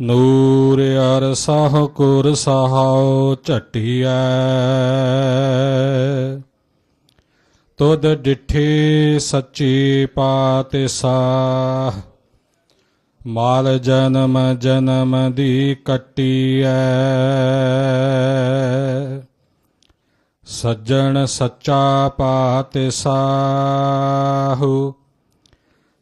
ਨੂਰ ਅਰਸਹ ਕੁਰ ਸਹਾਉ ਝਟਿਐ। ਤੁਧ ਡਿਠੇ ਸੱਚੀ ਪਾਤਸ਼ਾਹ, ਮਾਲ ਜਨਮ ਜਨਮ ਦੀ ਕੱਟੀਐ। ਸੱਜਣ ਸੱਚਾ ਪਾਤਸ਼ਾਹੂ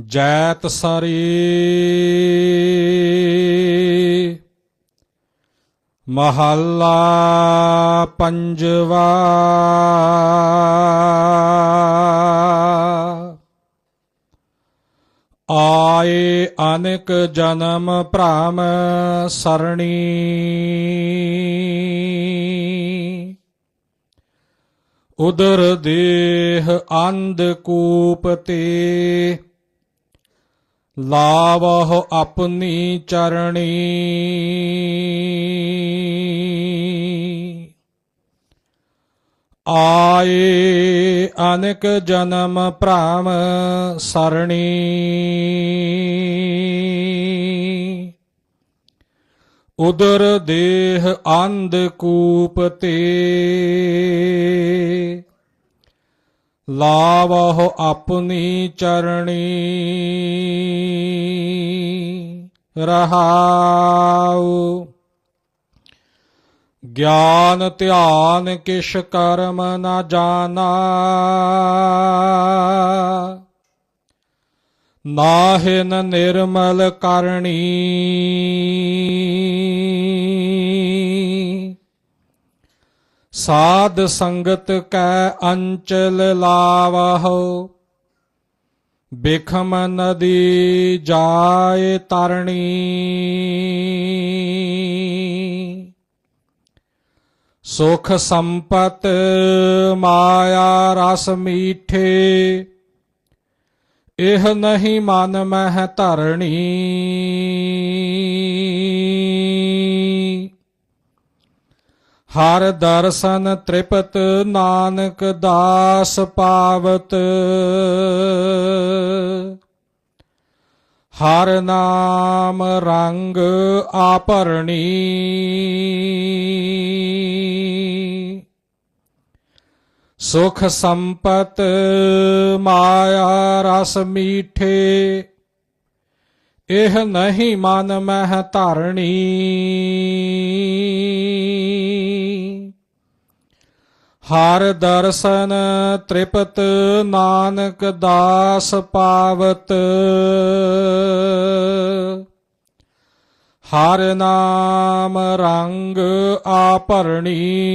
ਜੈਤ ਸਰੀ। ਮਹੱਲਾ ਪੰਜਵਾ। ਆਏ ਅਨੇਕ ਜਨਮ ਭ੍ਰਮ ਸਰਣੀ। ਉਦਰ ਦੇਹ ਅੰਧ ਕੂਪ ਤੇ। ਲਾਵਹੁ ਆਪਣੀ ਚਰਣੀ। ਆਏ ਅਨੇਕ ਜਨਮ ਭ੍ਰਮ ਸਰਣੀ। ਉਦਰ ਦੇਹ ਅੰਧ ਕੂਪ ਤੇ। ਲਾਵਹੁ ਆਪਣੀ ਚਰਣੀ। ਰਹਾਉ। ਗਿਆਨ ਧਿਆਨ ਕਿਛ ਕਰਮ ਨਾ ਜਾਣਾ। ਨਾਹਿਨ ਨਿਰਮਲ ਕਰਣੀ ਸਾਧ ਸੰਗਤ ਕੈ ਅੰਚਲ ਲਾਵਹੁ। ਬਿਖਮ ਨਦੀ ਜਾਏ ਤਰਣੀ। ਸੁਖ ਸੰਪਤ ਮਾਇਆ ਰਸ ਮੀਠੇ। ਇਹ ਨਹੀਂ ਮਨ ਮਹਿ ਧਰਣੀ। ਹਰ ਦਰਸ਼ਨ ਤ੍ਰਿਪਤ ਨਾਨਕ ਦਾਸ ਪਾਵਤ। ਹਰ ਨਾਮ ਰੰਗ ਆਪਰਣੀ। ਸੁਖ ਸੰਪਤ ਮਾਇਆ ਰਸ ਮੀਠੇ। ਇਹ ਨਹੀਂ ਮਨ ਮਹਿ ਧਰਣੀ। ਹਰ ਦਰਸ਼ਨ ਤ੍ਰਿਪਤ ਨਾਨਕ ਦਾਸ ਪਾਵਤ। ਹਰ ਨਾਮ ਰੰਗ ਆਪਰਣੀ।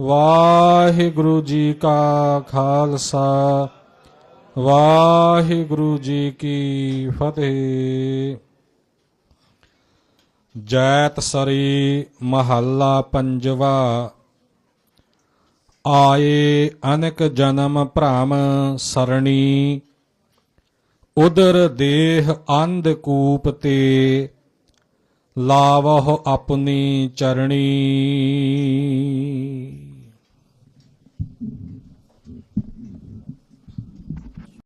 ਵਾਹਿਗੁਰੂ ਜੀ ਕਾ ਖਾਲਸਾ। ਵਾਹਿਗੁਰੂ ਜੀ ਕੀ ਫਤਿਹ। ਜੈਤ ਸਰੀ ਮਹੱਲਾ ਪੰਜਵਾ। ਆਏ ਅਨਕ ਜਨਮ ਭ੍ਰਮ ਸਰਣੀ। ਉਦਰ ਦੇਹ ਅੰਧ ਕੂਪ ਤੇ ਲਾਵਹ ਆਪਣੀ ਚਰਣੀ।